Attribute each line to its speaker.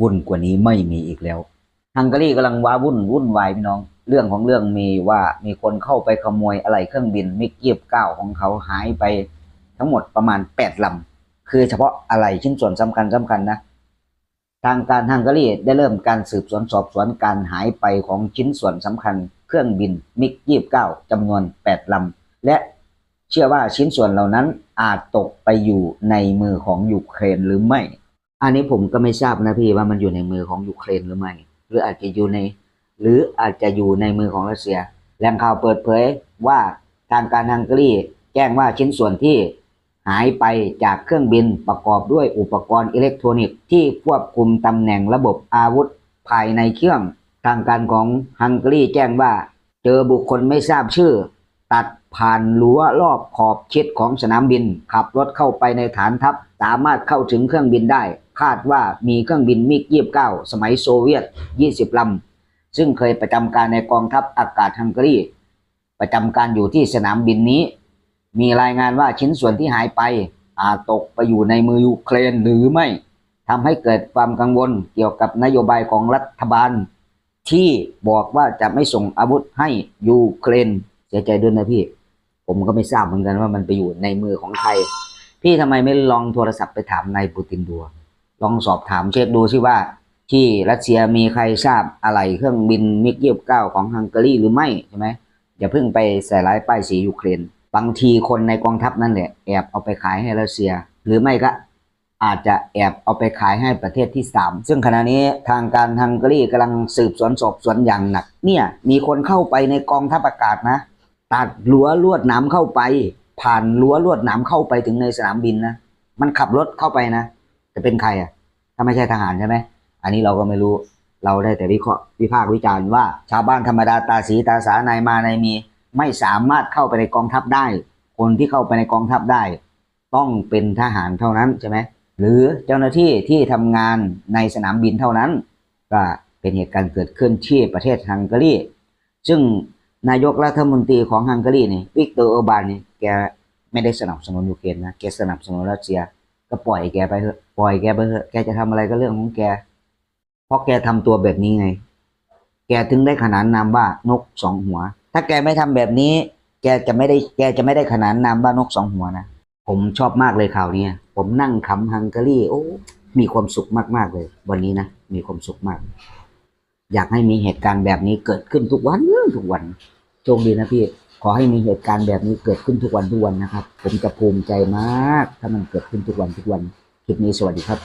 Speaker 1: วุ่นกว่านี้ไม่มีอีกแล้ว ฮังการีกำลังว้าวุ่นวุ่นวายพี่น้อง เรื่องของเรื่องมีว่ามีคนเข้าไปขโมยอะไรเครื่องบินมิกเยียบเก้าของเขาหายไปทั้งหมดประมาณแปดลำคือเฉพาะอะไรชิ้นส่วนสำคัญสำคัญนะทางการฮังการีได้เริ่มการสืบสวนสอบสวนการหายไปของชิ้นส่วนสำคัญ เครื่องบินมิกยีบเก้าจำนวนแปดลำและเชื่อว่าชิ้นส่วนเหล่านั้นอาจตกไปอยู่ในมือของยูเครนหรือไม่ อันนี้ผมก็ไม่ทราบนะพี่ว่ามันอยู่ในมือของยูเครนหรือไม่หรืออาจจะอยู่ใน หรืออาจจะอยู่ในมือของรัสเซียแหล่งข่าวเปิดเผยว่าทางการฮังการีแจ้งว่าชิ้นส่วนที่หายไปจากเครื่องบินประกอบด้วยอุปกรณ์อิเล็กทรอนิกส์ที่ควบคุมตำแหน่งระบบอาวุธภายในเครื่อง ทางการของฮังการีแจ้งว่า เจอบุคคลไม่ทราบชื่อ ตัดผ่านรั้วรอบขอบชิดของสนามบิน ขับรถเข้าไปในฐานทัพสามารถเข้าถึงเครื่องบินได้ คาดว่ามีเครื่องบินมิก29สมัยโซเวียต 20 ลำ ซึ่งเคยประจำการในกองทัพอากาศฮังการีประจำการอยู่ที่สนามบินนี้ มีรายงานว่าชิ้นส่วนที่หายไป อาจตกไปอยู่ในมือยูเครนหรือไม่ทำให้เกิดความกังวลเกี่ยวกับนโยบายของรัฐบาล ที่บอกว่าจะไม่ส่งอาวุธให้ยูเครนเสียใจด้วยนะพี่ ผมก็ไม่ทราบเหมือนกันว่ามันไปอยู่ในมือของใคร พี่ทำไมไม่ลองโทรศัพท์ไปถามนายปูตินดู ลองสอบถามเช็คดูสิว่า ที่รัสเซียมีใครทราบอะไรเครื่องบินมิกยี่สิบเก้าของฮังการีหรือไม่ใช่ไหมอย่าเพิ่งไปใส่ร้ายป้ายสียูเครน บางทีคนในกองทัพนั่นแหละแอบเอาไปขายให้รัสเซีย หรือไม่ก็อาจจะแอบเอาไปขายให้ประเทศที่สามซึ่งขณะนี้ทางการฮังการีกำลังสืบสวนสอบสวนอย่างหนัก เนี่ยมีคนเข้าไปในกองทัพอากาศนะ ตัดรั้วลวดหนามเข้าไป ผ่านรั้วลวดหนามเข้าไปถึงในสนามบินนะ มันขับรถเข้าไปนะ จะเป็นใครอะ ถ้าไม่ใช่ทหารใช่ไหม อันนี้เราก็ไม่รู้ เราได้แต่วิเคราะห์วิพากษ์วิจารณ์ว่า ชาวบ้านธรรมดาตาสีตาสานายมานายมี ไม่สามารถเข้าไปในกองทัพได้ คนที่เข้าไปในกองทัพได้ ต้องเป็นทหารเท่านั้นใช่ไหม หรือเจ้าหน้าที่ที่ทำงานในสนามบินเท่านั้น ก็เป็นเหตุการณ์เกิดขึ้นที่ประเทศฮังการี ซึ่งนายกรัฐมนตรีของฮังการีนี่วิกเตอร์โอร์บานนี่แกไม่ได้สนับสนุนยูเครนนะแกสนับสนุนรัสเซียก็ปล่อยแกไปเถอะ ปล่อยแกไปเถอะแกจะทำอะไรก็เรื่องของแก เพราะแกทำตัวแบบนี้ไง แกถึงได้ขนานนามว่านกสองหัว ถ้าแกไม่ทำแบบนี้ แกจะไม่ได้แกจะไม่ได้ขนานนามว่านกสองหัวนะผมชอบมากเลยข่าวนี้ผมนั่งขำฮังการีโอ้มีความสุขมากๆเลย วันนี้นะมีความสุขมาก อยากให้มีเหตุการณ์แบบนี้เกิดขึ้นทุกวันทุกวันโชคดีนะพี่ขอให้มีเหตุการณ์แบบนี้เกิดขึ้นทุกวันทุกวันนะครับ ผมจะภูมิใจมาก ถ้ามันเกิดขึ้นทุกวันทุกวัน คลิปนี้สวัสดีครับ